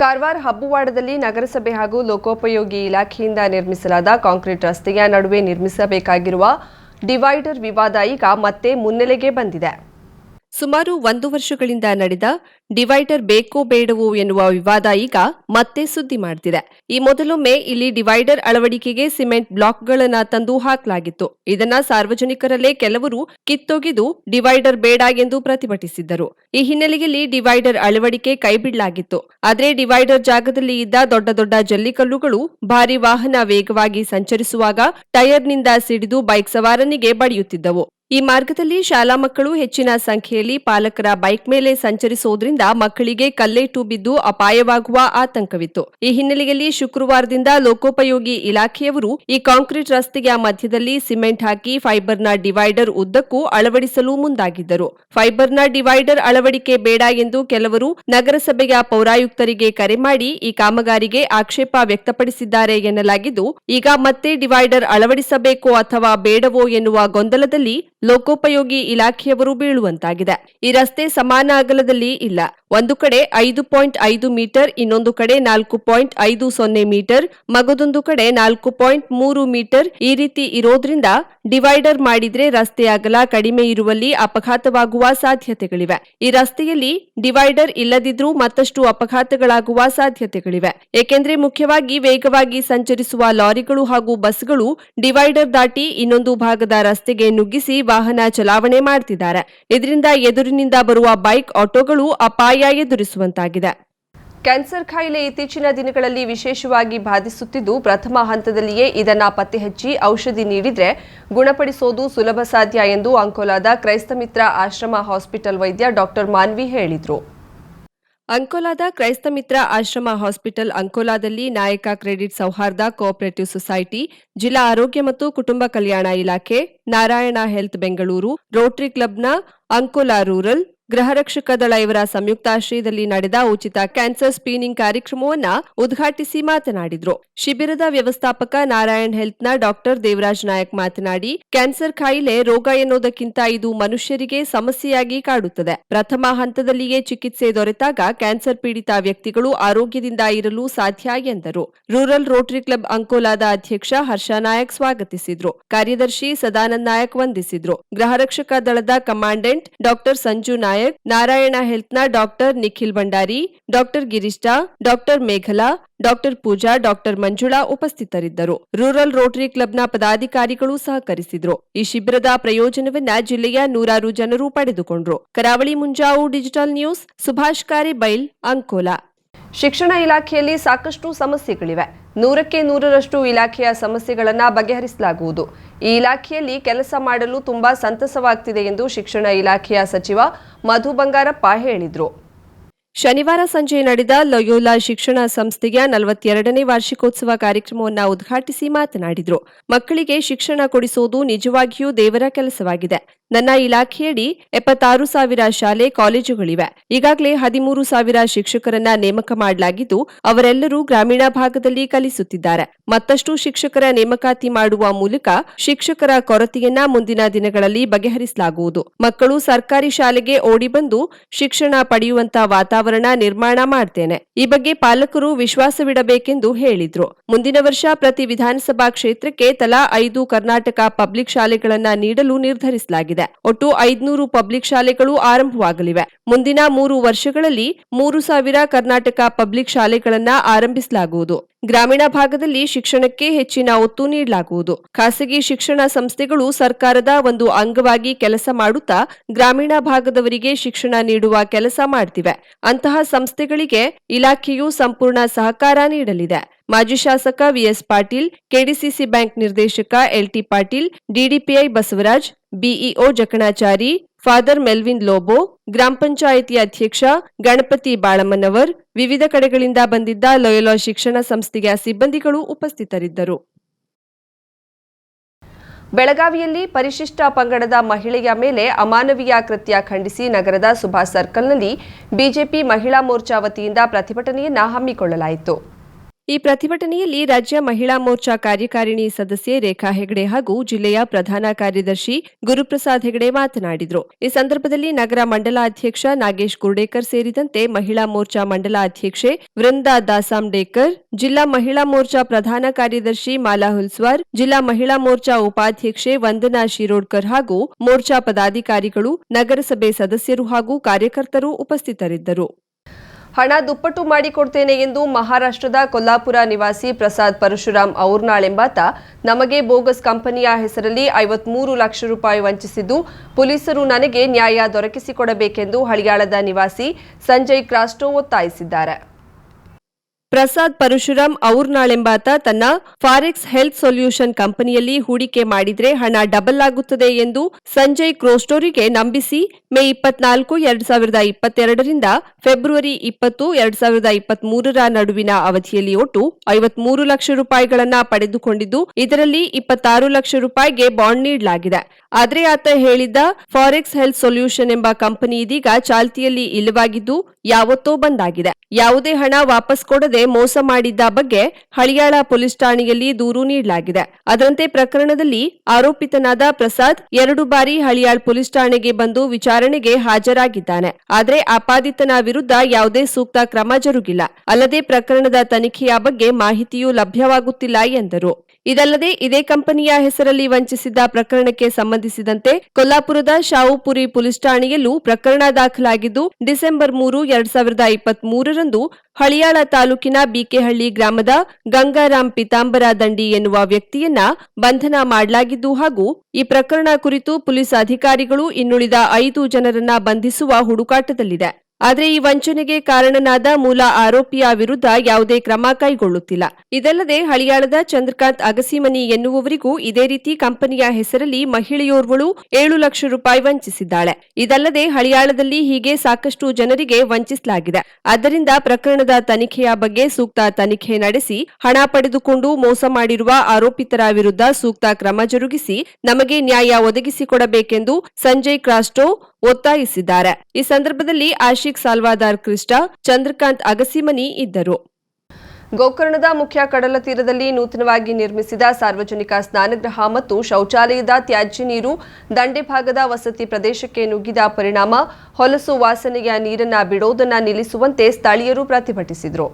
ಕಾರವಾರ ಹಬ್ಬುವಾಡದಲ್ಲಿ ನಗರಸಭೆ ಹಾಗೂ ಲೋಕೋಪಯೋಗಿ ಇಲಾಖೆಯಿಂದ ನಿರ್ಮಿಸಲಾದ ಕಾಂಕ್ರೀಟ್ ರಸ್ತೆಯ ನಡುವೆ ನಿರ್ಮಿಸಬೇಕಾಗಿರುವ ಡಿವೈಡರ್ ವಿವಾದ ಈಗ ಮತ್ತೆ ಮುನ್ನೆಲೆಗೆ ಬಂದಿದೆ. ಸುಮಾರು ಒಂದು ವರ್ಷಗಳಿಂದ ನಡೆದ ಡಿವೈಡರ್ ಬೇಕೋ ಬೇಡವೋ ಎನ್ನುವ ವಿವಾದ ಈಗ ಮತ್ತೆ ಸುದ್ದಿ ಮಾಡ್ತಿದೆ. ಈ ಮೊದಲೊಮ್ಮೆ ಇಲ್ಲಿ ಡಿವೈಡರ್ ಅಳವಡಿಕೆಗೆ ಸಿಮೆಂಟ್ ಬ್ಲಾಕ್ಗಳನ್ನ ತಂದು ಹಾಕಲಾಗಿತ್ತು. ಇದನ್ನ ಸಾರ್ವಜನಿಕರಲ್ಲೇ ಕೆಲವರು ಕಿತ್ತೊಗೆದು ಡಿವೈಡರ್ ಬೇಡ ಎಂದು ಪ್ರತಿಭಟಿಸಿದ್ದರು. ಈ ಹಿನ್ನೆಲೆಯಲ್ಲಿ ಡಿವೈಡರ್ ಅಳವಡಿಕೆ ಕೈಬಿಡಲಾಗಿತ್ತು. ಆದರೆ ಡಿವೈಡರ್ ಜಾಗದಲ್ಲಿ ಇದ್ದ ದೊಡ್ಡ ದೊಡ್ಡ ಜಲ್ಲಿಕಲ್ಲುಗಳು ಭಾರಿ ವಾಹನ ವೇಗವಾಗಿ ಸಂಚರಿಸುವಾಗ ಟೈರ್ನಿಂದ ಸಿಡಿದು ಬೈಕ್ ಸವಾರನಿಗೆ ಬಡಿಯುತ್ತಿದ್ದವು. ಈ ಮಾರ್ಗದಲ್ಲಿ ಶಾಲಾ ಮಕ್ಕಳು ಹೆಚ್ಚಿನ ಸಂಖ್ಯೆಯಲ್ಲಿ ಪಾಲಕರ ಬೈಕ್ ಮೇಲೆ ಸಂಚರಿಸುವುದರಿಂದ ಮಕ್ಕಳಿಗೆ ಕಲ್ಲೇಟು ಬಿದ್ದು ಅಪಾಯವಾಗುವ ಆತಂಕವಿತ್ತು. ಈ ಹಿನ್ನೆಲೆಯಲ್ಲಿ ಶುಕ್ರವಾರದಿಂದ ಲೋಕೋಪಯೋಗಿ ಇಲಾಖೆಯವರು ಈ ಕಾಂಕ್ರೀಟ್ ರಸ್ತೆಯ ಮಧ್ಯದಲ್ಲಿ ಸಿಮೆಂಟ್ ಹಾಕಿ ಫೈಬರ್ನ ಡಿವೈಡರ್ ಉದ್ದಕ್ಕೂ ಅಳವಡಿಸಲು ಮುಂದಾಗಿದ್ದರು. ಫೈಬರ್ನ ಡಿವೈಡರ್ ಅಳವಡಿಕೆ ಬೇಡ ಎಂದು ಕೆಲವರು ನಗರಸಭೆಯ ಪೌರಾಯುಕ್ತರಿಗೆ ಕರೆ ಮಾಡಿ ಈ ಕಾಮಗಾರಿಗೆ ಆಕ್ಷೇಪ ವ್ಯಕ್ತಪಡಿಸಿದ್ದಾರೆ ಎನ್ನಲಾಗಿದ್ದು, ಈಗ ಮತ್ತೆ ಡಿವೈಡರ್ ಅಳವಡಿಸಬೇಕೋ ಅಥವಾ ಬೇಡವೋ ಎನ್ನುವ ಗೊಂದಲದಲ್ಲಿ ಲೋಕೋಪಯೋಗಿ ಇಲಾಖೆಯವರು ಬೀಳುವಂತಾಗಿದೆ. ಈ ರಸ್ತೆ ಸಮಾನ ಅಗಲದಲ್ಲಿ ಇಲ್ಲ. ಒಂದು ಕಡೆ ಐದು ಪಾಯಿಂಟ್ ಐದು ಮೀಟರ್, ಇನ್ನೊಂದು ಕಡೆ ನಾಲ್ಕು ಪಾಯಿಂಟ್ ಐದು ಸೊನ್ನೆ ಮೀಟರ್, ಮಗದೊಂದು ಕಡೆ ನಾಲ್ಕು ಪಾಯಿಂಟ್ ಮೂರು ಮೀಟರ್ ಈ ರೀತಿ ಇರೋದ್ರಿಂದ ಡಿವೈಡರ್ ಮಾಡಿದ್ರೆ ರಸ್ತೆ ಅಗಲ ಕಡಿಮೆ ಇರುವಲ್ಲಿ ಅಪಘಾತವಾಗುವ ಸಾಧ್ಯತೆಗಳಿವೆ. ಈ ರಸ್ತೆಯಲ್ಲಿ ಡಿವೈಡರ್ ಇಲ್ಲದಿದ್ರೂ ಮತ್ತಷ್ಟು ಅಪಘಾತಗಳಾಗುವ ಸಾಧ್ಯತೆಗಳಿವೆ. ಏಕೆಂದ್ರೆ ಮುಖ್ಯವಾಗಿ ವೇಗವಾಗಿ ಸಂಚರಿಸುವ ಲಾರಿಗಳು ಹಾಗೂ ಬಸ್ಗಳು ಡಿವೈಡರ್ ದಾಟಿ ಇನ್ನೊಂದು ಭಾಗದ ರಸ್ತೆಗೆ ನುಗ್ಗಿಸಿ ವಾಹನ ಚಲಾವಣೆ ಮಾಡುತ್ತಿದ್ದಾರೆ ಇದರಿಂದ ಎದುರಿನಿಂದ ಬರುವ ಬೈಕ್ ಆಟೋಗಳು ಅಪಾಯ ಎದುರಿಸುವಂತಾಗಿದೆ. ಕ್ಯಾನ್ಸರ್ ಕಾಯಿಲೆ ಇತ್ತೀಚಿನ ದಿನಗಳಲ್ಲಿ ವಿಶೇಷವಾಗಿ ಬಾಧಿಸುತ್ತಿದ್ದು, ಪ್ರಥಮ ಹಂತದಲ್ಲಿಯೇ ಇದನ್ನ ಪತ್ತೆಹಚ್ಚಿ ಔಷಧಿ ನೀಡಿದ್ರೆ ಗುಣಪಡಿಸೋದು ಸುಲಭ ಸಾಧ್ಯ ಎಂದು ಅಂಕೋಲಾದ ಕ್ರೈಸ್ತ ಮಿತ್ರ ಆಶ್ರಮ ಹಾಸ್ಪಿಟಲ್ ವೈದ್ಯ ಡಾಕ್ಟರ್ ಮಾನ್ವಿ ಹೇಳಿದರು. ಅಂಕೋಲಾದ ಕ್ರೈಸ್ತ ಮಿತ್ರ ಆಶ್ರಮ ಹಾಸ್ಪಿಟಲ್ ಅಂಕೋಲಾದಲ್ಲಿ ನಾಯಕ ಕ್ರೆಡಿಟ್ ಸೌಹಾರ್ದ ಕೋಆಪರೇಟಿವ್ ಸೊಸೈಟಿ, ಜಿಲ್ಲಾ ಆರೋಗ್ಯ ಮತ್ತು ಕುಟುಂಬ ಕಲ್ಯಾಣ ಇಲಾಖೆ, ನಾರಾಯಣ ಹೆಲ್ತ್ ಬೆಂಗಳೂರು, ರೋಟರಿ ಕ್ಲಬ್ನ ಅಂಕೋಲಾ ರೂರಲ್ ಗೃಹರಕ್ಷಕ ದಳ ಇವರ ಸಂಯುಕ್ತಾಶ್ರಯದಲ್ಲಿ ನಡೆದ ಉಚಿತ ಕ್ಯಾನ್ಸರ್ ಸ್ಕ್ರೀನಿಂಗ್ ಕಾರ್ಯಕ್ರಮವನ್ನ ಉದ್ಘಾಟಿಸಿ ಮಾತನಾಡಿದ್ರು. ಶಿಬಿರದ ವ್ಯವಸ್ಥಾಪಕ ನಾರಾಯಣ್ ಹೆಲ್ತ್ನ ಡಾಕ್ಟರ್ ದೇವರಾಜ್ ನಾಯಕ್ ಮಾತನಾಡಿ, ಕ್ಯಾನ್ಸರ್ ಕಾಯಿಲೆ ರೋಗ ಎನ್ನುವುದಕ್ಕಿಂತ ಇದು ಮನುಷ್ಯರಿಗೆ ಸಮಸ್ಯೆಯಾಗಿ ಕಾಡುತ್ತದೆ. ಪ್ರಥಮ ಹಂತದಲ್ಲಿಯೇ ಚಿಕಿತ್ಸೆ ದೊರೆತಾಗ ಕ್ಯಾನ್ಸರ್ ಪೀಡಿತ ವ್ಯಕ್ತಿಗಳು ಆರೋಗ್ಯದಿಂದ ಇರಲು ಸಾಧ್ಯ ಎಂದರು. ರೂರಲ್ ರೋಟರಿ ಕ್ಲಬ್ ಅಂಕೋಲಾದ ಅಧ್ಯಕ್ಷ ಹರ್ಷ ನಾಯಕ್ ಸ್ವಾಗತಿಸಿದ್ರು. ಕಾರ್ಯದರ್ಶಿ ಸದಾನಂದ್ ನಾಯಕ್ ವಂದಿಸಿದ್ರು. ಗೃಹರಕ್ಷಕ ದಳದ commandant doctor Sanju Nayak Narayana ಹೆಲ್ತ್ನ doctor Nikhil Bhandari, doctor Girish, doctor Meghala, doctor Pooja, doctor Manjula ಉಪಸ್ಥಿತರಿದ್ದರು. ರೂರಲ್ ರೋಟರಿ ಕ್ಲಬ್ನ ಪದಾಧಿಕಾರಿಗಳು ಸಹಕರಿಸಿದ್ರು. ಈ ಶಿಬಿರದ ಪ್ರಯೋಜನವನ್ನ ಜಿಲ್ಲೆಯ ನೂರಾರು ಜನರು ಪಡೆದುಕೊಂಡ್ರು. Karavali Munjavu digital news, Subhash Karibail Ankola. ಶಿಕ್ಷಣ ಇಲಾಖೆಯಲ್ಲಿ ಸಾಕಷ್ಟು ಸಮಸ್ಯೆಗಳಿವೆ. ನೂರಕ್ಕೆ ನೂರರಷ್ಟು ಇಲಾಖೆಯ ಸಮಸ್ಯೆಗಳನ್ನು ಬಗೆಹರಿಸಲಾಗುವುದು. ಈ ಇಲಾಖೆಯಲ್ಲಿ ಕೆಲಸ ಮಾಡಲು ತುಂಬಾ ಸಂತಸವಾಗ್ತಿದೆ ಎಂದು ಶಿಕ್ಷಣ ಇಲಾಖೆಯ ಸಚಿವ ಮಧು ಬಂಗಾರಪ್ಪ ಹೇಳಿದರು. ಶನಿವಾರ ಸಂಜೆ ನಡೆದ ಲಯೋಲಾ ಶಿಕ್ಷಣ ಸಂಸ್ಥೆಯ ನಲವತ್ತೆರಡನೇ ವಾರ್ಷಿಕೋತ್ಸವ ಕಾರ್ಯಕ್ರಮವನ್ನು ಉದ್ಘಾಟಿಸಿ ಮಾತನಾಡಿದರು. ಮಕ್ಕಳಿಗೆ ಶಿಕ್ಷಣ ಕೊಡಿಸುವುದು ನಿಜವಾಗಿಯೂ ದೇವರ ಕೆಲಸವಾಗಿದೆ. ನನ್ನ ಇಲಾಖೆಯಡಿ ಎಪ್ಪತ್ತಾರು ಸಾವಿರ ಶಾಲೆ, ಕಾಲೇಜುಗಳಿವೆ. ಈಗಾಗಲೇ ಹದಿಮೂರು ಸಾವಿರ ಶಿಕ್ಷಕರನ್ನ ನೇಮಕ ಮಾಡಲಾಗಿದ್ದು, ಅವರೆಲ್ಲರೂ ಗ್ರಾಮೀಣ ಭಾಗದಲ್ಲಿ ಕಲಿಸುತ್ತಿದ್ದಾರೆ. ಮತ್ತಷ್ಟು ಶಿಕ್ಷಕರ ನೇಮಕಾತಿ ಮಾಡುವ ಮೂಲಕ ಶಿಕ್ಷಕರ ಕೊರತೆಯನ್ನ ಮುಂದಿನ ದಿನಗಳಲ್ಲಿ ಬಗೆಹರಿಸಲಾಗುವುದು. ಮಕ್ಕಳು ಸರ್ಕಾರಿ ಶಾಲೆಗೆ ಓಡಿಬಂದು ಶಿಕ್ಷಣ ಪಡೆಯುವಂತ ವಾತಾವರಣ ನಿರ್ಮಾಣ ಮಾಡ್ತೇನೆ. ಈ ಬಗ್ಗೆ ಪಾಲಕರು ವಿಶ್ವಾಸವಿಡಬೇಕೆಂದು ಹೇಳಿದ್ರು. ಮುಂದಿನ ವರ್ಷ ಪ್ರತಿ ವಿಧಾನಸಭಾ ಕ್ಷೇತ್ರಕ್ಕೆ ತಲಾ ಐದು ಕರ್ನಾಟಕ ಪಬ್ಲಿಕ್ ಶಾಲೆಗಳನ್ನ ನೀಡಲು ನಿರ್ಧರಿಸಲಾಗಿದೆ. ಒಟ್ಟು ಐದ್ನೂರು ಪಬ್ಲಿಕ್ ಶಾಲೆಗಳು ಆರಂಭವಾಗಲಿವೆ. ಮುಂದಿನ ಮೂರು ವರ್ಷಗಳಲ್ಲಿ ಮೂರು ಸಾವಿರ ಕರ್ನಾಟಕ ಪಬ್ಲಿಕ್ ಶಾಲೆಗಳನ್ನ ಆರಂಭಿಸಲಾಗುವುದು. ಗ್ರಾಮೀಣ ಭಾಗದಲ್ಲಿ ಶಿಕ್ಷಣಕ್ಕೆ ಹೆಚ್ಚಿನ ಒತ್ತು ನೀಡಲಾಗುವುದು. ಖಾಸಗಿ ಶಿಕ್ಷಣ ಸಂಸ್ಥೆಗಳು ಸರ್ಕಾರದ ಒಂದು ಅಂಗವಾಗಿ ಕೆಲಸ ಮಾಡುತ್ತಾ ಗ್ರಾಮೀಣ ಭಾಗದವರಿಗೆ ಶಿಕ್ಷಣ ನೀಡುವ ಕೆಲಸ ಮಾಡ್ತಿವೆ. ಅಂತಹ ಸಂಸ್ಥೆಗಳಿಗೆ ಇಲಾಖೆಯು ಸಂಪೂರ್ಣ ಸಹಕಾರ ನೀಡಲಿದೆ. ಮಾಜಿ ಶಾಸಕ ವಿಎಸ್ ಪಾಟೀಲ್, ಕೆಡಿಸಿಸಿ ಬ್ಯಾಂಕ್ ನಿರ್ದೇಶಕ LT Patil DDPI Basavaraj BEO Jakanachari father Melvin Lobo, ಗ್ರಾಮ ಪಂಚಾಯಿತಿ ಅಧ್ಯಕ್ಷ ಗಣಪತಿ ಬಾಳಮ್ಮನವರ್, ವಿವಿಧ ಕಡೆಗಳಿಂದ ಬಂದಿದ್ದ ಲೊಯೊಲಾ ಶಿಕ್ಷಣ ಸಂಸ್ಥೆಯ ಸಿಬ್ಬಂದಿಗಳು ಉಪಸ್ಥಿತರಿದ್ದರು. ಬೆಳಗಾವಿಯಲ್ಲಿ ಪರಿಶಿಷ್ಟ ಪಂಗಡದ ಮಹಿಳೆಯ ಮೇಲೆ ಅಮಾನವೀಯ ಕೃತ್ಯ ಖಂಡಿಸಿ ನಗರದ ಸುಭಾಷ್ ಸರ್ಕಲ್ನಲ್ಲಿ ಬಿಜೆಪಿ ಮಹಿಳಾ ಮೋರ್ಚಾ ವತಿಯಿಂದ ಪ್ರತಿಭಟನೆಯನ್ನ ಹಮ್ಮಿಕೊಳ್ಳಲಾಯಿತು. ಈ ಪ್ರತಿಭಟನೆಯಲ್ಲಿ ರಾಜ್ಯ ಮಹಿಳಾ ಮೋರ್ಚಾ ಕಾರ್ಯಕಾರಿಣಿ ಸದಸ್ಯೆ ರೇಖಾ ಹೆಗಡೆ ಹಾಗೂ ಜಿಲ್ಲೆಯ ಪ್ರಧಾನ ಕಾರ್ಯದರ್ಶಿ ಗುರುಪ್ರಸಾದ್ ಹೆಗಡೆ ಮಾತನಾಡಿದರು. ಈ ಸಂದರ್ಭದಲ್ಲಿ ನಗರ ಮಂಡಲ ಅಧ್ಯಕ್ಷ ನಾಗೇಶ್ ಕುರ್ಡೇಕರ್ ಸೇರಿದಂತೆ ಮಹಿಳಾ ಮೋರ್ಚಾ ಮಂಡಲ ಅಧ್ಯಕ್ಷೆ ವೃಂದಾ ದಾಸಾಂಡೇಕರ್ ಜಿಲ್ಲಾ ಮಹಿಳಾ ಮೋರ್ಚಾ ಪ್ರಧಾನ ಕಾರ್ಯದರ್ಶಿ ಮಾಲಾ ಹುಲ್ಸ್ವಾರ್, ಜಿಲ್ಲಾ ಮಹಿಳಾ ಮೋರ್ಚಾ ಉಪಾಧ್ಯಕ್ಷೆ ವಂದನಾ ಶಿರೋಡ್ಕರ್ ಹಾಗೂ ಮೋರ್ಚಾ ಪದಾಧಿಕಾರಿಗಳು, ನಗರಸಭೆ ಸದಸ್ಯರು ಹಾಗೂ ಕಾರ್ಯಕರ್ತರು ಉಪಸ್ಥಿತರಿದ್ದರು. ಹಣ ದುಪ್ಪಟ್ಟು ಮಾಡಿಕೊಡ್ತೇನೆ ಎಂದು ಮಹಾರಾಷ್ಟ್ರದ ಕೊಲ್ಲಾಪುರ ನಿವಾಸಿ ಪ್ರಸಾದ್ ಪರಶುರಾಮ್ ಔರ್ನಾಳ್ ಎಂಬಾತ ನಮಗೆ ಬೋಗಸ್ ಕಂಪನಿಯ ಹೆಸರಲ್ಲಿ ಐವತ್ಮೂರು ಲಕ್ಷ ರೂಪಾಯಿ ವಂಚಿಸಿದ್ದು, ಪೊಲೀಸರು ನನಗೆ ನ್ಯಾಯ ದೊರಕಿಸಿಕೊಡಬೇಕೆಂದು ಹಳಿಯಾಳದ ನಿವಾಸಿ ಸಂಜಯ್ ಕ್ರಾಸ್ಟೋ ಒತ್ತಾಯಿಸಿದ್ದಾರೆ. ಪ್ರಸಾದ್ ಪರಶುರಾಮ್ ಔರ್ನಾಳ್ ಎಂಬಾತ ತನ್ನ ಫಾರೆಕ್ಸ್ ಹೆಲ್ತ್ ಸೊಲ್ಯೂಷನ್ ಕಂಪನಿಯಲ್ಲಿ ಹೂಡಿಕೆ ಮಾಡಿದ್ರೆ ಹಣ ಡಬಲ್ ಆಗುತ್ತದೆ ಎಂದು ಸಂಜಯ್ ಕ್ರೋಸ್ಟೋರಿಗೆ ನಂಬಿಸಿ ಮೇ ಇಪ್ಪತ್ನಾಲ್ಕು, ಎರಡ್ ಸಾವಿರದ ಇಪ್ಪತ್ತೆರಡರಿಂದ ಫೆಬ್ರವರಿ ಇಪ್ಪತ್ತು, ಎರಡ್ ಸಾವಿರದ ಇಪ್ಪತ್ಮೂರರ ನಡುವಿನ ಅವಧಿಯಲ್ಲಿ ಒಟ್ಟು ಐವತ್ಮೂರು ಲಕ್ಷ ರೂಪಾಯಿಗಳನ್ನು ಪಡೆದುಕೊಂಡಿದ್ದು, ಇದರಲ್ಲಿ ಇಪ್ಪತ್ತಾರು ಲಕ್ಷ ರೂಪಾಯಿಗೆ ಬಾಂಡ್ ನೀಡಲಾಗಿದೆ. ಆದರೆ ಆತ ಹೇಳಿದ್ದ ಫಾರೆಕ್ಸ್ ಹೆಲ್ತ್ ಸೊಲ್ಯೂಷನ್ ಎಂಬ ಕಂಪನಿ ಇದೀಗ ಚಾಲ್ತಿಯಲ್ಲಿ ಇಲ್ಲವಾಗಿದ್ದು ಯಾವತ್ತೋ ಬಂದಾಗಿದೆ. ಯಾವುದೇ ಹಣ ವಾಪಸ್ ಕೊಡದೆ ಮೋಸ ಮಾಡಿದ್ದ ಬಗ್ಗೆ ಹಳಿಯಾಳ ಪೊಲೀಸ್ ಠಾಣೆಯಲ್ಲಿ ದೂರು ನೀಡಲಾಗಿದೆ. ಅದರಂತೆ ಪ್ರಕರಣದಲ್ಲಿ ಆರೋಪಿತನಾದ ಪ್ರಸಾದ್ ಎರಡು ಬಾರಿ ಹಳಿಯಾಳ್ ಪೊಲೀಸ್ ಠಾಣೆಗೆ ಬಂದು ವಿಚಾರಣೆಗೆ ಹಾಜರಾಗಿದ್ದಾನೆ. ಆದರೆ ಆಪಾದಿತನ ವಿರುದ್ಧ ಯಾವುದೇ ಸೂಕ್ತ ಕ್ರಮ ಜರುಗಿಲ್ಲ. ಅಲ್ಲದೆ ಪ್ರಕರಣದ ತನಿಖೆಯ ಬಗ್ಗೆ ಮಾಹಿತಿಯೂ ಲಭ್ಯವಾಗುತ್ತಿಲ್ಲ ಎಂದರು. ಇದಲ್ಲದೆ ಇದೇ ಕಂಪನಿಯ ಹೆಸರಲ್ಲಿ ವಂಚಿಸಿದ್ದ ಪ್ರಕರಣಕ್ಕೆ ಸಂಬಂಧಿಸಿದಂತೆ ಕೊಲ್ಲಾಪುರದ ಶಾವುಪುರಿ ಪೊಲೀಸ್ ಠಾಣೆಯಲ್ಲೂ ಪ್ರಕರಣ ದಾಖಲಾಗಿದ್ದು, ಡಿಸೆಂಬರ್ ಮೂರು, ಎರಡ್ ಸಾವಿರದ ಇಪ್ಪತ್ತ್ ಮೂರರಂದು ಹಳಿಯಾಳ ತಾಲೂಕಿನ ಬಿಕೆಹಳ್ಳಿ ಗ್ರಾಮದ ಗಂಗಾರಾಮ್ ಪಿತಾಂಬರ ದಂಡಿ ಎನ್ನುವ ವ್ಯಕ್ತಿಯನ್ನ ಬಂಧನ ಮಾಡಲಾಗಿದ್ದು ಹಾಗೂ ಈ ಪ್ರಕರಣ ಕುರಿತು ಪೊಲೀಸ್ ಅಧಿಕಾರಿಗಳು ಇನ್ನುಳಿದ ಐದು ಜನರನ್ನ ಬಂಧಿಸುವ ಹುಡುಕಾಟದಲ್ಲಿದೆ. ಆದರೆ ಈ ವಂಚನೆಗೆ ಕಾರಣನಾದ ಮೂಲ ಆರೋಪಿಯ ವಿರುದ್ಧ ಯಾವುದೇ ಕ್ರಮ ಕೈಗೊಳ್ಳುತ್ತಿಲ್ಲ. ಇದಲ್ಲದೆ ಹಳಿಯಾಳದ ಚಂದ್ರಕಾಂತ್ ಅಗಸಿಮನಿ ಎನ್ನುವವರಿಗೂ ಇದೇ ರೀತಿ ಕಂಪನಿಯ ಹೆಸರಲ್ಲಿ ಮಹಿಳೆಯೋರ್ವಳು ಏಳು ಲಕ್ಷ ರೂಪಾಯಿ ವಂಚಿಸಿದ್ದಾಳೆ. ಇದಲ್ಲದೆ ಹಳಿಯಾಳದಲ್ಲಿ ಹೀಗೆ ಸಾಕಷ್ಟು ಜನರಿಗೆ ವಂಚಿಸಲಾಗಿದೆ. ಆದ್ದರಿಂದ ಪ್ರಕರಣದ ತನಿಖೆಯ ಬಗ್ಗೆ ಸೂಕ್ತ ತನಿಖೆ ನಡೆಸಿ, ಹಣ ಪಡೆದುಕೊಂಡು ಮೋಸ ಮಾಡಿರುವ ಆರೋಪಿತರ ವಿರುದ್ಧ ಸೂಕ್ತ ಕ್ರಮ ಜರುಗಿಸಿ, ನಮಗೆ ನ್ಯಾಯ ಒದಗಿಸಿಕೊಡಬೇಕೆಂದು ಸಂಜಯ್ ಕ್ರಾಸ್ಟೋ ಒತ್ತಾಯಿಸಿದ್ದಾರೆ. ಈ ಸಂದರ್ಭದಲ್ಲಿ ಆಶಿಕ್ ಸಾಲ್ವಾದಾರ್ ಕೃಷ್ಣ ಚಂದ್ರಕಾಂತ್ ಅಗಸಿಮನಿ ಇದ್ದರು. ಗೋಕರ್ಣದ ಮುಖ್ಯ ಕಡಲ ತೀರದಲ್ಲಿ ನೂತನವಾಗಿ ನಿರ್ಮಿಸಿದ ಸಾರ್ವಜನಿಕ ಸ್ನಾನಗೃಹ ಮತ್ತು ಶೌಚಾಲಯದ ತ್ಯಾಜ್ಯ ನೀರು ದಂಡೆ ಭಾಗದ ವಸತಿ ಪ್ರದೇಶಕ್ಕೆ ನುಗ್ಗಿದ ಪರಿಣಾಮ, ಹೊಲಸು ವಾಸನೆಯ ನೀರನ್ನ ಬಿಡೋದನ್ನ ನಿಲ್ಲಿಸುವಂತೆ ಸ್ಥಳೀಯರು ಪ್ರತಿಭಟಿಸಿದರು.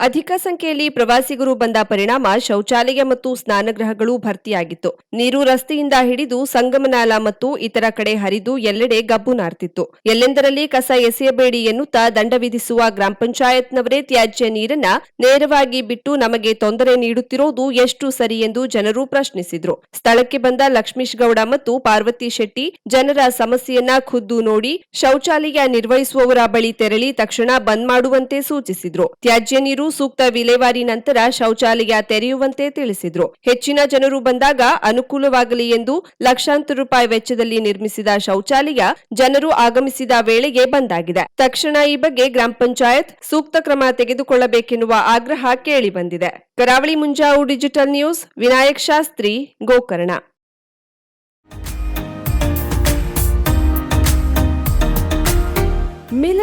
ಅಧಿಕ ಸಂಖ್ಯೆಯಲ್ಲಿ ಪ್ರವಾಸಿಗರು ಬಂದ ಪರಿಣಾಮ ಶೌಚಾಲಯ ಮತ್ತು ಸ್ನಾನಗೃಹಗಳು ಭರ್ತಿಯಾಗಿತ್ತು. ನೀರು ರಸ್ತೆಯಿಂದ ಹಿಡಿದು ಸಂಗಮನಾಲ ಮತ್ತು ಇತರ ಕಡೆ ಹರಿದು ಎಲ್ಲೆಡೆ ಗಬ್ಬು ನಾರ್ತಿತ್ತು. ಎಲ್ಲೆಂದರಲ್ಲಿ ಕಸ ಎಸೆಯಬೇಡಿ ಎನ್ನುತ್ತಾ ದಂಡ ವಿಧಿಸುವ ಗ್ರಾಮ ಪಂಚಾಯತ್ನವರೇ ತ್ಯಾಜ್ಯ ನೀರನ್ನ ನೇರವಾಗಿ ಬಿಟ್ಟು ನಮಗೆ ತೊಂದರೆ ನೀಡುತ್ತಿರೋದು ಎಷ್ಟು ಸರಿ ಎಂದು ಜನರು ಪ್ರಶ್ನಿಸಿದ್ರು. ಸ್ಥಳಕ್ಕೆ ಬಂದ ಲಕ್ಷ್ಮೀಶ್ ಗೌಡ ಮತ್ತು ಪಾರ್ವತಿ ಶೆಟ್ಟಿ ಜನರ ಸಮಸ್ಯೆಯನ್ನ ಖುದ್ದು ನೋಡಿ ಶೌಚಾಲಯ ನಿರ್ವಹಿಸುವವರ ಬಳಿ ತೆರಳಿ ತಕ್ಷಣ ಬಂದ್ ಮಾಡುವಂತೆ ಸೂಚಿಸಿದ್ರು. ತ್ಯಾಜ್ಯ ನೀರು ಸೂಕ್ತ ವಿಲೇವಾರಿ ನಂತರ ಶೌಚಾಲಯ ತೆರೆಯುವಂತೆ ತಿಳಿಸಿದ್ರು. ಹೆಚ್ಚಿನ ಜನರು ಬಂದಾಗ ಅನುಕೂಲವಾಗಲಿ ಎಂದು ಲಕ್ಷಾಂತರ ರೂಪಾಯಿ ವೆಚ್ಚದಲ್ಲಿ ನಿರ್ಮಿಸಿದ ಶೌಚಾಲಯ ಜನರು ಆಗಮಿಸಿದ ವೇಳೆಗೆ ಬಂದಾಗಿದೆ. ತಕ್ಷಣ ಈ ಬಗ್ಗೆ ಗ್ರಾಮ ಪಂಚಾಯತ್ ಸೂಕ್ತ ಕ್ರಮ ತೆಗೆದುಕೊಳ್ಳಬೇಕೆನ್ನುವ ಆಗ್ರಹ ಕೇಳಿಬಂದಿದೆ Karavali Munjavu digital news, Vinayak Shastri, Gokarna.